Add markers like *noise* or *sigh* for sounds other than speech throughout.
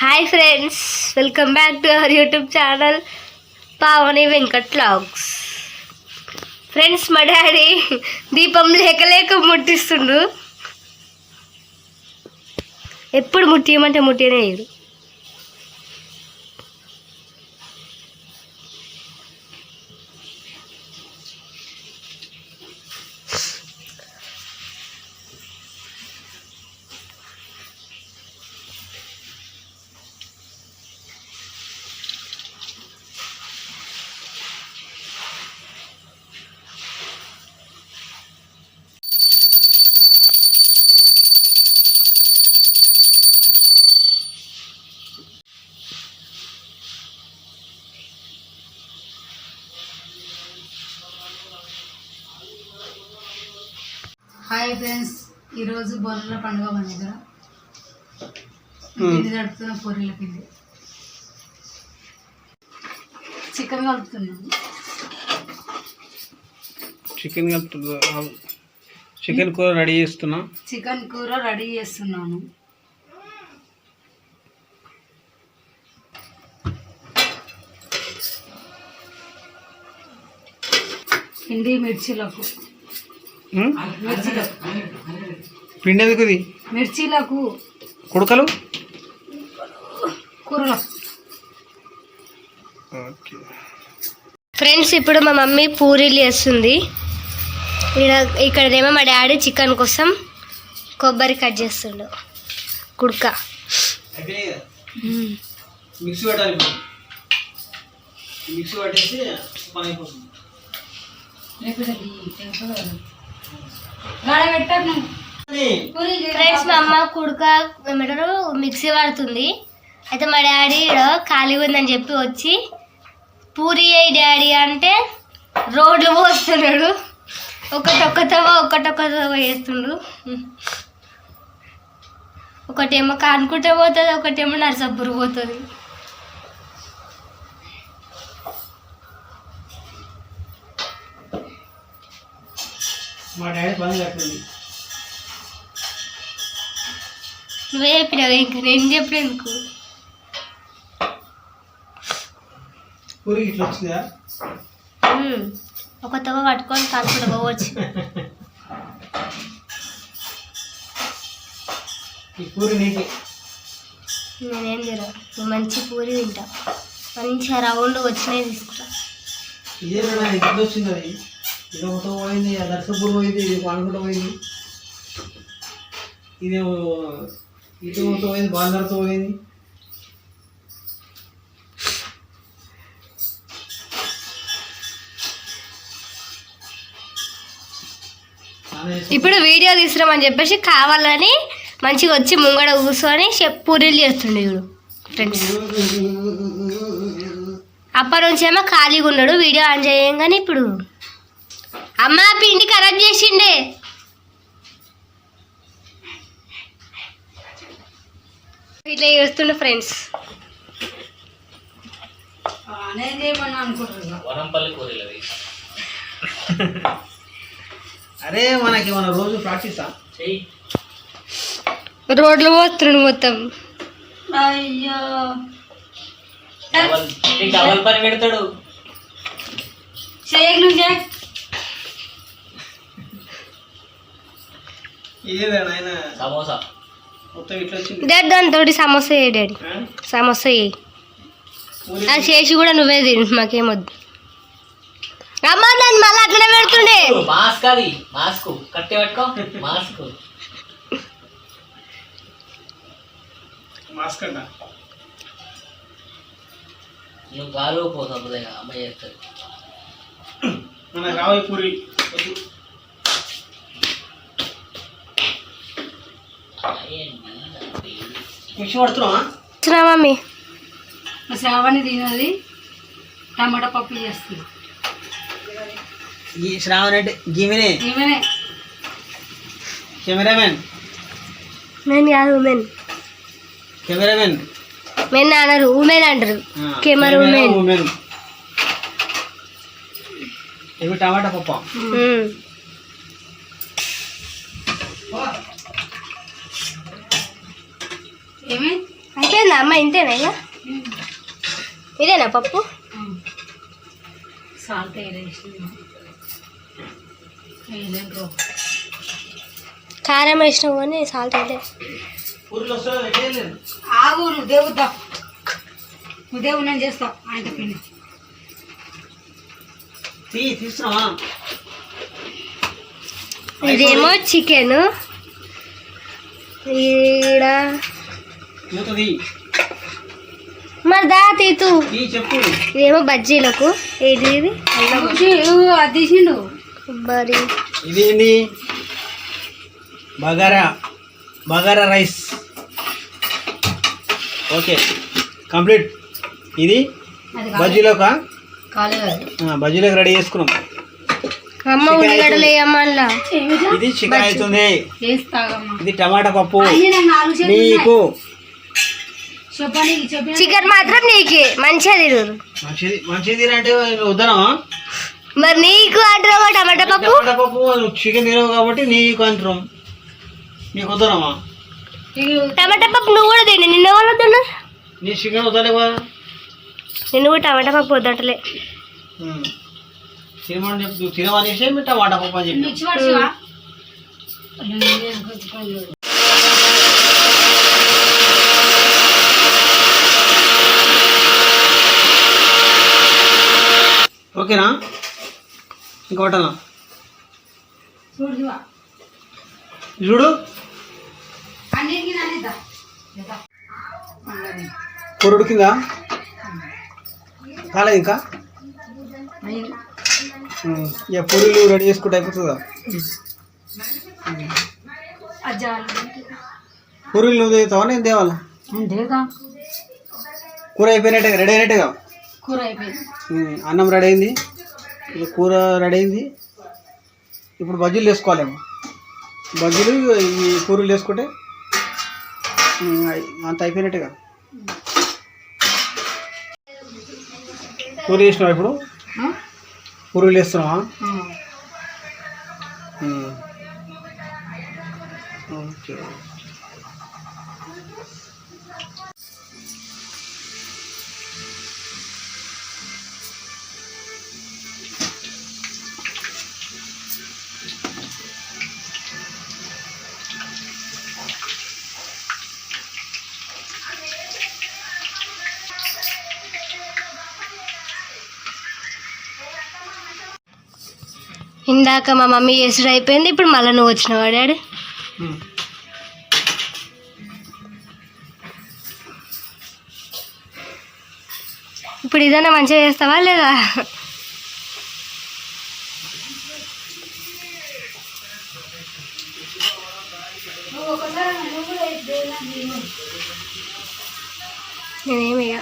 Hi friends welcome back to our YouTube channel Pavani Venkat logs friends మా daddy దీపం లేక లేక ముట్టిస్తుండు. ఎప్పుడు ముట్టియమంటే ముట్టినే హాయ్ ఫ్రెండ్స్ ఈరోజు బొర్రల పండుగ మన దగ్గర. పిండి తడుపుతున్న పూరీల పిండి. చికెన్ కలుపుతున్నాము చికెన్ కలుపుతుందా చికెన్ కూర రెడీ చేస్తున్నా. చికెన్ కూర రెడీ చేస్తున్నాను. పిండి? మిర్చీలకు. పిండి ఎందుకు ఇది? మిర్చీలకు. కుడకలు? కూరలకు ఓకే. ఫ్రెండ్స్ ఇప్పుడు మా మమ్మీ పూరీలు చేస్తుంది. ఇక్కడ ఇక్కడనేమో మా డాడీ చికెన్ కోసం కొబ్బరి కట్ చేస్తుండు. కుడక. మిక్సీ పెట్టాలి మిక్సీ పట్టేసి పని అయిపోతుంది. ఫ్రెండ్స్ మా అమ్మ కుడక ఏమంటారు మిక్సీ పడుతుంది అయితే మా డాడీ ఖాళీగా ఉందని చెప్పి వచ్చి పూరి అయ్యి డాడీ అంటే రోడ్లు పోస్తున్నాడు. ఒకటొక్కతవ ఒకటొక్కతవ వేస్తుండు ఒకటేమో కానుకుంటే పోతుంది ఒకటేమో నరసబ్బురు పోతుంది. మా డాడీ పని కట్టింది నువ్వే చెప్పినావు ఇంకా నేను చెప్పిన ఎందుకు? పూరి ఇట్లా వచ్చిందా. ఒక తవ పట్టుకొని కానుకుంటూ పోవచ్చు. ఈ పూరి నీకే. నేనేం మంచి పూరి తింటా. మంచిగా రౌండ్ వచ్చినాయి తీసుకుంటా. ఇదే నా ఎట్లా వచ్చింది అది? ఇది ఒకటో పోయింది ఆ పోయింది ఇది పానుకుంట పోయింది. ఇది ఇటు మొత్తం పోయింది బాందర్తో పోయింది. ఇప్పుడు వీడియో తీసుకురామని చెప్పేసి కావాలని మంచిగా వచ్చి ముంగడ కూర్చొని చెప్ పూరీలు చేస్తుండే ఇప్పుడు ఫ్రెండ్స్. అప్పటి నుంచి ఏమో ఖాళీగా ఉన్నాడు వీడియో ఆన్ చేయంగానే ఇప్పుడు అమ్మ పిండి ఖరాబ్ చేసిండే. ఇట్లా చేస్తుండే ఫ్రెండ్స్. అరే మనకి మన రోజు ప్రాక్టీసా? రోడ్లు పోతుండు మొత్తం. అయ్యో. డబల్ పని పెడతాడు. చేయకు నువ్వు సమోసా. మొత్తం ఇట్లా వచ్చింది. డాడీ దాంతో సమోసా వేయి డాడీ ఆ? సమోసా వేయి పూరి అది చేసి కూడా నువ్వే తిను మాకేమొద్దు అమ్మ నేను మళ్ళీ అట్లనే పెడుతుండే. మాస్క్ అది మాస్క్ కట్టి పట్టుకో మాస్క్. మాస్క్ అంట నువ్వు గాలు పోతావు అమ్మ చేస్తుంది. మన రావాలి పూరి. వచ్చినా మమ్మీ. మా శ్రావణి తినది టమాటా పప్పు చేస్తుంది. ఈ శ్రావణ్ రెడ్డి గీమినే. ఈమెనే కెమెరామెన్. నేను కాదు ఉమెన్ కెమెరామెన్. మెన్ అనరు ఉమెన్ అంటారు. Camera women. ఉమెన్. ఇవి టమాటా పప్ప ఉమ్. ఏమి అయిపోయింది అయిపోయిందా అమ్మ ఇంతేనా ఇక ఇదేనా పప్పు? సాల్ట్ కారం వేసినావు కానీ సాల్ట్ అయితే ఆగు నువ్వు దేవుద్దా నువ్వు దేవుడు నేను చేస్తా. ఆయన పిండి ఇదేమో చికెన్. ఈడ మరి దా తీతు. ఇదేమో బజ్జీలకు. ఇది? తీసిండు. ఇది ఏంటి bagara. Bagara rice. Okay. Complete. ఇది? బజ్జీలోక? కాలేదు బజ్జీలోకి రెడీ చేసుకున్నాం. అమ్మ ఉల్లిగడ్డలు ఇది చికెన్ అవుతుంది ఇది టమాటా పప్పు. అయ్యి చికెన్ మాత్రం నీకే. మంచిగా తిరు మంచిది మంచిది అంటే వద్దనా? మరి నీకు అంటారా టమాటా పప్పు? టమాటా పప్పు చికెన్ తినవు కాబట్టి నీకు అంటున్నాం. నీకు వద్దనమ్మా టమాటా పప్పు నువ్వు కూడా తిని. నిన్న వాళ్ళు వద్దన్నారు? నీ చికెన్ వద్దలేవా నిన్ను కూడా టమాటా పప్పు వద్దంటలే తినమని చెప్పి. తినమనేసి టమాటా పప్పు అని చెప్పి ఓకేనా? చూడువా చూడు అన్నిటికీ నానిద్దా కూర ఉడికిందా కాలేదు ఇంకా? ఇక పూరీలు రెడీ చేసుకుంటే అయిపోతుందా? పూరీలు నువ్వు తేతావా నేను తేవాలా కూర అయిపోయినట్టుగా రెడీ అయినట్టుగా? కూర అయిపోయింది. అన్నం రెడీ అయింది. కూర రెడీ అయింది. ఇప్పుడు బజ్జీలు వేసుకోవాలేమో బజ్జీలు ఈ పూరీలు వేసుకుంటే అంత అయిపోయినట్టుగా. పూరి వేసినావా ఇప్పుడు? ఆ? పూరీలు వేస్తున్నావా. ఓకే. ఇందాక మా మమ్మీ చేసుడు అయిపోయింది ఇప్పుడు మళ్ళీ నువ్వు వచ్చినావా డాడీ. ఇప్పుడు ఇదన్నా మంచిగా చేస్తావా లేదా? నేనేమి ఇక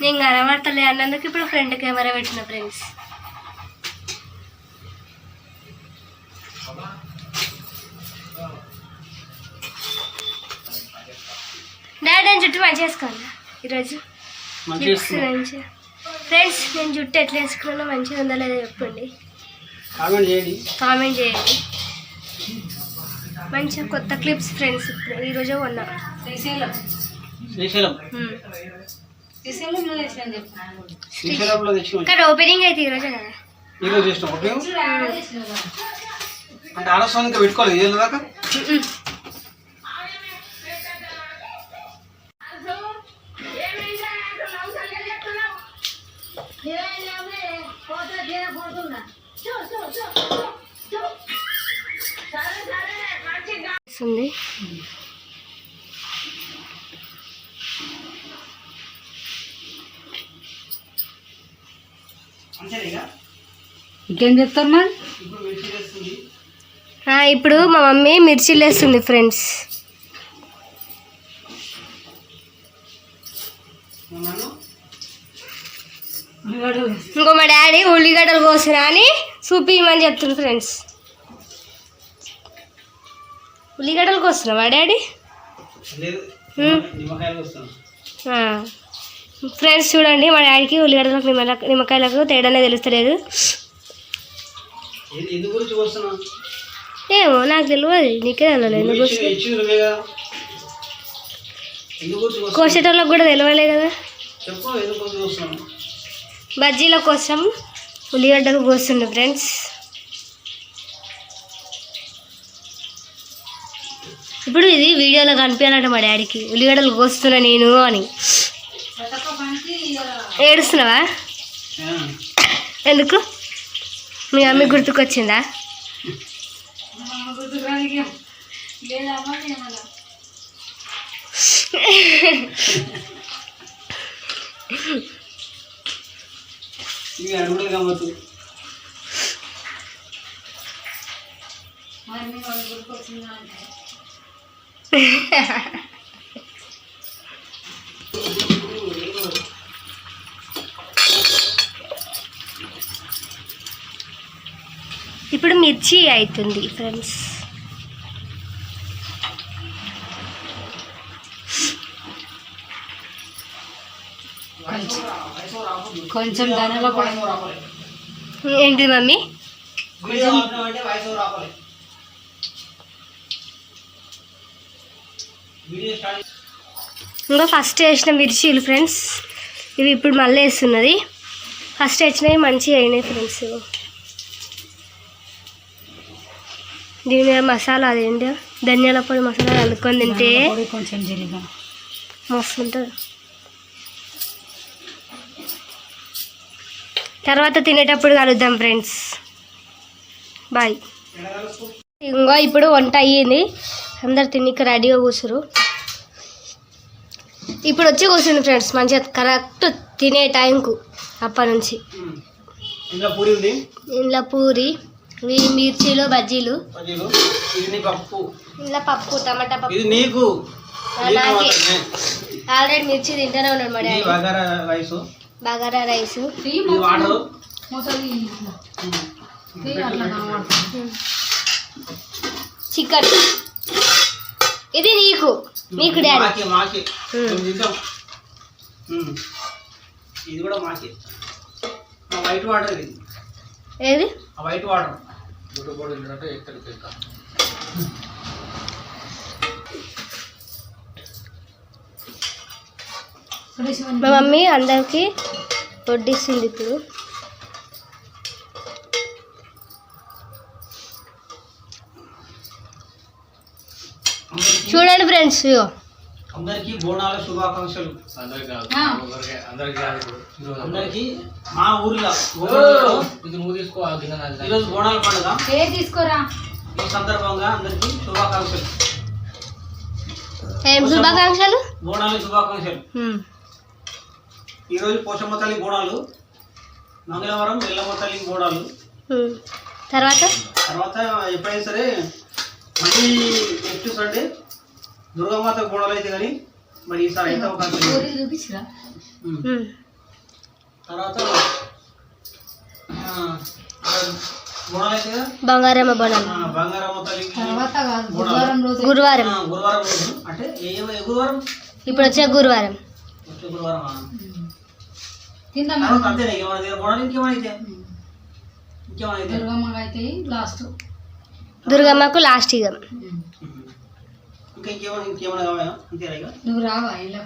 నేను కనబడతలే అన్నందుకు ఇప్పుడు ఫ్రంట్ కెమెరా పెట్టిన ఫ్రెండ్స్ డాడీ నేను జుట్టు మంచిగా వేసుకోవాలా? ఈరోజు. మంచిగా. ఫ్రెండ్స్ నేను జుట్టు ఎట్లా వేసుకున్నానో మంచిగా ఉందా లేదా చెప్పండి. కామెంట్ చేయండి. కామెంట్ చేయండి. మంచిగా కొత్త క్లిప్స్ ఫ్రెండ్స్ ఇప్పుడు ఈరోజే కొన్నా. శ్రీశైలం. శ్రీశైలంలో కానీ ఓపెనింగ్ అయితే ఈరోజే కదా. ఈరోజు చేసిన ఓకే? అంటే ఆడస్తాను ఇంకా పెట్టుకోవాలి ఏళ్ళ దాకా? ఇంకేం చెప్తారు మరి ఇప్పుడు మా మమ్మీ మిర్చిలు వేస్తుంది ఫ్రెండ్స్ ఇంకో మా డాడీ ఉల్లిగడ్డలు కోసినా అని చూపిమని చెప్తుంది ఫ్రెండ్స్ ఉల్లిగడ్డలు కోస్తున్నా. మా డాడీ. ఫ్రెండ్స్ చూడండి మా డాడీకి ఉల్లిగడ్డలకు నిమ్మ నిమ్మకాయలకు తేడానే తెలుస్తలేదు. గురించి వస్తున్నావు ఏమో నాకు తెలియదు నీకే తెలియదు ఎందుకు వస్తున్నావు కోసేటోళ్ళకి కూడా తెలియలే కదా. చెప్పు ఎందుకు గురించి వస్తున్నావు బజ్జీల కోసం ఉల్లిగడ్డలు కోస్తుండే ఫ్రెండ్స్. ఇప్పుడు ఇది వీడియోలో కనిపించాలంట మా డాడీకి. ఉల్లిగడ్డలు కోస్తున్నా నేను అని. ఏడుస్తున్నావా. ఎందుకు? మీ అమ్మ గుర్తుకొచ్చిందా? ఇవి *laughs* ఇప్పుడు మిర్చి అవుతుంది ఫ్రెండ్స్ కొంచెం ధనలో ఏంటి మమ్మీ? ఇంకా ఫస్ట్ వేసిన మిర్చీలు ఫ్రెండ్స్ ఇవి ఇప్పుడు మళ్ళీ వేస్తున్నది. ఫస్ట్ వేసినవి మంచిగా అయినాయి ఫ్రెండ్స్ దీని మీద మసాలా అదేంటి ధనియాల పొడి మసాలా కలుపుకొని తింటే కొంచెం జీలకర్ర. మస్తు ఉంటుంది తర్వాత తినేటప్పుడు కలుద్దాం ఫ్రెండ్స్. బాయ్. ఇంకో ఇప్పుడు వంట అయ్యింది. అందరు తినికి రెడీగా కూర్చురు ఇప్పుడు వచ్చి కూర్చుంది ఫ్రెండ్స్. మంచిగా కరెక్ట్ తినే టైంకు అప్పటి నుంచి. ఇందులో పూరి ఉంది? ఇంట్లో పూరి. ఇవి మిర్చీలు బజ్జీలు. ఇది నీ పప్పు. టమాటా పప్పు. ఇది నీకు. నీకు. ఆల్రెడీ మిర్చి తింటూనే ఉన్నాడు మా ఇది daddy bagara rice. Bagara rice. ఇది వాటర్ చికెన్. ఇది నీకు. నీకు డాడీ. మాకే. ఇది కూడా మాకే. వైట్ వాటర్ ఇది. ఏది? ఆ వైట్ వాటర్ మా మమ్మీ అందరికి వడ్డిస్తుంది ఇప్పుడు. చూడండి ఫ్రెండ్స్ ఇగో. అందరికీ బోనాల శుభాకాంక్షలు. అందరికీ మా ఊర్లో. నువ్వు తీసుకో. ఈరోజు బోనాల పండుగ. తీసుకోరా? ఈ సందర్భంగా అందరికీ శుభాకాంక్షలు. శుభాకాంక్షలు? బోనాల శుభాకాంక్షలు. ఈరోజు పోషమ్మ తల్లి బోనాలు మంగళవారం ఎల్లమ్మ తల్లి బోనాలు. తర్వాత? తర్వాత ఎప్పుడైనా సరే మళ్ళీ నెక్స్ట్ సండే దుర్గామాత బోనాలు అయితే కానీ మరి ఈసారి అయితే. ఉమ్. తర్వాత ఆ, బోనాలు అయితే కదా బంగారమ్మ బోనాలు. ఆ, బంగారమ్మ తల్లి తర్వాత కాదు గురువారం రోజు. గురువారం. ఆ, గురువారం రోజు. అంటే ఏ ఏ గురువారం? ఇప్పుడు వచ్చే గురువారం. వచ్చే గురువారం. తిందాం అంతేనా ఇంకేమైనా దగ్గర బోనాలు అయితే? లాస్ట్. దుర్గమ్మకు లాస్ట్ ఇంకా ఇంకేమైనా ఇంకేమైనా కావాలా అంతేనా ఇక నువ్వు రావా ఇలా